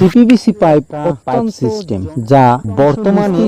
CPBC pipe pipe system যা বর্তমানে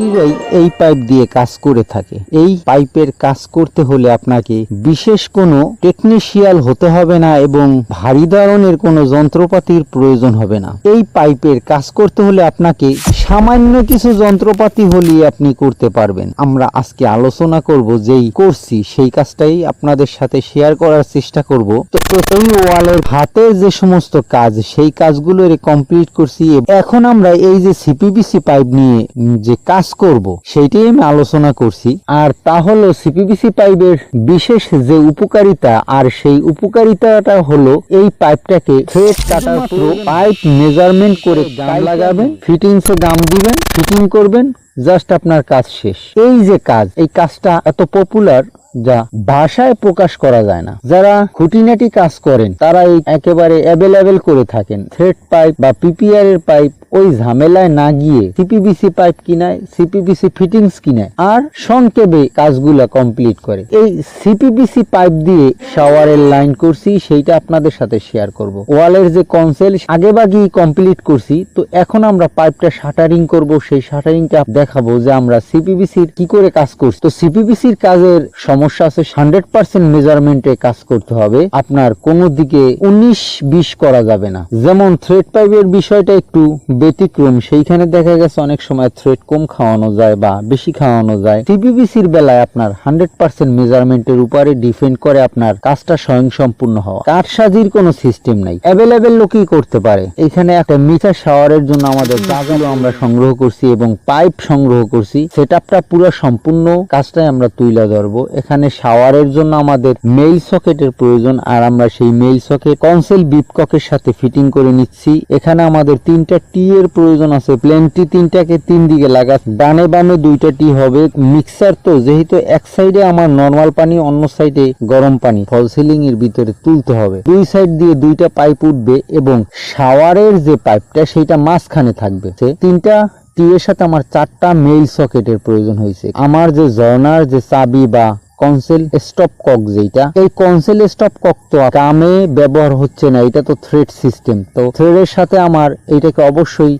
এই পাইপ দিয়ে কাজ করে থাকে। এই পাইপের কাজ করতে হলে আপনাকে বিশেষ কোনো টেকনিশিয়াল হতে হবে না এবং ভারী ধরনের কোনো যন্ত্রপাতির প্রয়োজন হবে না। এই পাইপের কাজ করতে হলে আপনাকে সামান্য কিছু যন্ত্রপাতি হলেই আপনি করতে পারবেন। আমরা আজকে আলোচনা করব যেই করছি সেই কাজটাই আপনাদের সাথে শেয়ার করার চেষ্টা করব। তো এই ওয়ালের হাতের যে সমস্ত কাজ, সেই কাজগুলো কমপ্লিট করছি। এখন আমরা এই যে সিপিবিসি পাইপ নিয়ে যে কাজ করব, সেইটাই আমি আলোচনা করছি। আর তা হলো সিপিবিসি পাইপের বিশেষ যে উপকারিতা, আর সেই উপকারিতাটা হলো এই পাইপটাকে থ্রেড কাটার পুরো পাইপ মেজারমেন্ট করে গাম লাগাবেন। ফিটিংসে গাম দিবেন ফিটিং করবেন জাস্ট আপনার কাজ শেষ। এই যে কাজ এই কাজটা এত পপুলার যা ভাষায় প্রকাশ করা যায় না। যারা খুঁটিনাটি কাজ করেন তারা এই একেবারে অ্যাভেলেবেল করে থাকেন। থ্রেড পাইপ বা পিপিআর এর পাইপ ওই ঝামেলায় না গিয়ে সিপিবিসি পাইপ কিনায় সিপিবিসি ফিটিংস কিনায় আর সংক্ষেপে কাজগুলা কমপ্লিট করে। এই সিপিবিসি পাইপ দিয়ে শাওয়ারের লাইন করছি, সেইটা আপনাদের সাথে শেয়ার করব। ওয়ালের যে কনসেল আগে বাগি কমপ্লিট করছি, তো এখন আমরা পাইপটা শাটারিং করব। সেই শাটারিংটা দেখাবো যে আমরা সিপিবিসির কি করে কাজ করছি। তো সিপিবিসির কাজের সমস্যা আছে হান্ড্রেড পার্সেন্ট মেজারমেন্টে কাজ করতে হবে। আপনার কোনো দিকে উনিশ, বিশ করা যাবে না। যেমন থ্রেড পাইপের বিষয়টা একটু ব্যতিক্রম, সেইখানে দেখা গেছে অনেক সময় থ্রেড কম খাওয়ানো যায় বা বেশি খাওয়ানো যায়। সিপিবিসির বেলায় আপনার হান্ড্রেড পার্সেন্ট মেজারমেন্টের উপরে ডিপেন্ড করে আপনার কাজটা স্বয়ং সম্পূর্ণ হওয়া। কাঠসাজির কোনো সিস্টেম নাই। অ্যাভেলেবেল লোকই করতে পারে। এখানে একটা মিটার শাওয়ারের জন্য আমাদের জায়গাগুলো আমরা সংগ্রহ করছি এবং পাইপ সংগ্রহ করছি সেটআপটা পুরো সম্পূর্ণ কাজটাই আমরা তুলে ধরবো। এখানে শাওয়ারের জন্য আমাদের মেইল সকেটের প্রয়োজন, আর আমরা সেই মেইল সকেট কনসেল বিপককের সাথে ফিটিং করে নিচ্ছি। এখানে আমাদের তিনটা টি এর প্রয়োজন আছে প্লেনটি তিনটাকে তিন দিকে লাগা ডানে বামে দুইটা টি হবে। মিক্সার তো, যেহেতু এক সাইডে আমার নর্মাল পানি, অন্য সাইডে গরম পানি, ফল সিলিং এর ভিতরে তুলতে হবে। দুই সাইড দিয়ে দুইটা পাইপ উঠবে এবং শাওয়ারের যে পাইপটা সেটা মাঝখানে থাকবে। তিনটা টি এর সাথে আমার চারটা মেইল সকেটের প্রয়োজন হয়েছে। আমার যে জর্নার যে চাবি বা কনসেল স্টপ কক যেটা এই কনসেল স্টপ কক তো কামে ব্যবহার হচ্ছে না এটা তো থ্রেড সিস্টেম তো থ্রেডের সাথে আমার এটাকে অবশ্যই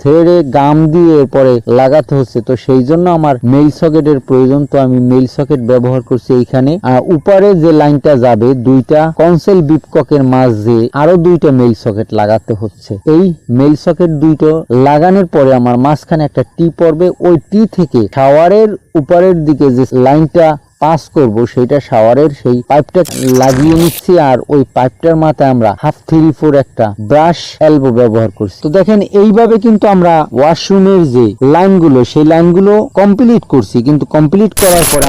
থ্রেডে গাম দিয়ে এরপরে লাগাতে হচ্ছে। তো সেই জন্য আমার মেইল সকেটের প্রয়োজন তো আমি মেইল সকেট ব্যবহার করছি এইখানে। আহ, উপরে যে লাইনটা যাবে দুইটা কনসেল বিপককের মাঝ দিয়ে আরও দুইটা মেইল সকেট লাগাতে হচ্ছে। এই মেইল সকেট দুইটো লাগানোর পরে আমার মাঝখানে একটা টি পড়বে ওই টি থেকে শাওয়ারের উপরের দিকে যে লাইনটা পাস করব সেটা শাওয়ারের সেই পাইপটা লাগিয়ে নিচ্ছি আর ওই পাইপটার মাথায় আমরা হাফ থ্রি ফোর একটা ব্রাশ এলবো ব্যবহার করছি। তো দেখেন, এইভাবে কিন্তু আমরা ওয়াশরুমের যে লাইনগুলো সেই লাইনগুলো কমপ্লিট করছি। কিন্তু কমপ্লিট করার পরে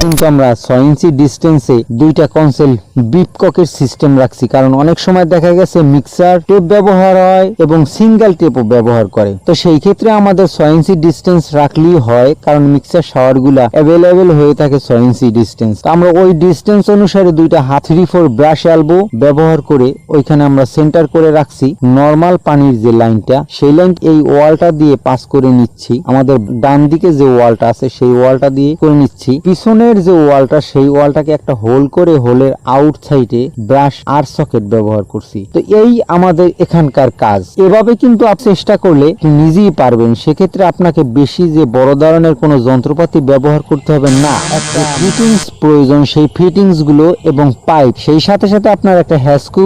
কিন্তু আমরা ছয় ইঞ্চি ডিস্টেন্সে দুইটা কনসেল বিপককের সিস্টেম রাখছি। কারণ অনেক সময় দেখা গেছে মিক্সার টেপ ব্যবহার হয় এবং সিঙ্গেল টেপও ব্যবহার করে। তো সেই ক্ষেত্রে আমাদের ছয় ইঞ্চি ডিস্টেন্স রাখলেই হয়, কারণ মিক্সার শাওয়ারগুলা অ্যাভেলেবেল হয়ে থাকে ছয় ইঞ্চি ডিস্টেন্স আমরা ওই ডিস্টেন্স অনুসারে দুইটা হাত থ্রি ফোর ব্রাশ অ্যালবো ব্যবহার করে ওইখানে আমরা সেন্টার করে রাখছি। নর্মাল পানির যে লাইনটা, সেই লাইন এই ওয়ালটা দিয়ে পাস করে নিচ্ছি। আমাদের ডান দিকে যে ওয়ালটা আছে, সেই ওয়ালটা দিয়ে করে নিচ্ছি। পিছনের যে ওয়ালটা, সেই ওয়ালটাকে একটা হোল করে হোলের আউট সাইডে ব্রাশ আর সকেট ব্যবহার করছি। তো এই আমাদের এখানকার কাজ। এভাবে কিন্তু আপনি চেষ্টা করলে নিজেই পারবেন। সেক্ষেত্রে আপনাকে বেশি যে বড় ধরনের কোনো যন্ত্রপাতি ব্যবহার করতে হবে না। একটা ফিটিংস প্রয়োজন, সেই ফিটিংসগুলো এবং পাইপ সেই সাথে সাথে আপনার একটা হ্যাসকু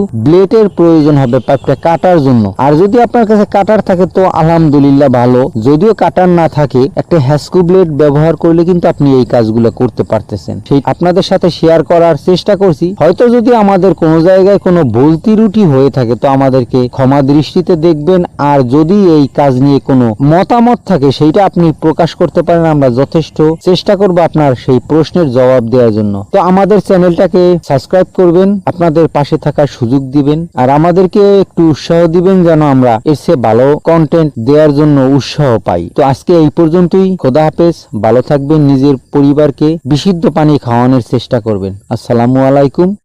প্রয়োজন হবে পাইপটা কাটার জন্য। আর যদি আপনার কাছে কাটার থাকে, তো আলহামদুলিল্লাহ ভালো। যদিও কাটার না থাকে, একটা হ্যাসকু ব্লেড ব্যবহার করলে কিন্তু আপনি এই কাজগুলো করতে পারতেছেন। সেই আপনাদের সাথে শেয়ার করার চেষ্টা করছি। হয়তো যদি আমাদের কোনো জায়গায় কোনো ভুল ত্রুটি হয়ে থাকে, তো আমাদেরকে ক্ষমা দৃষ্টিতে দেখবেন। আর যদি এই কাজ নিয়ে কোনো মতামত থাকে, সেইটা আপনি প্রকাশ করতে পারেন। আমরা যথেষ্ট চেষ্টা করব আপনার সেই প্রশ্নের জবাব দেওয়ার জন্য। তো আমাদের চ্যানেলটাকে সাবস্ক্রাইব করবেন, আপনাদের পাশে থাকার সুযোগ দিবেন, আর আমাদেরকে একটু উৎসাহ দিবেন যেন আমরা এর চেয়ে ভালো কন্টেন্ট দেওয়ার জন্য উৎসাহ পাই। তো আজকে এই পর্যন্তই। খোদা হাফেজ। ভালো থাকবেন নিজের পরিবারকে। বিশুদ্ধ পানি খাওয়ানোর চেষ্টা করবেন। আসসালামু আলাইকুম।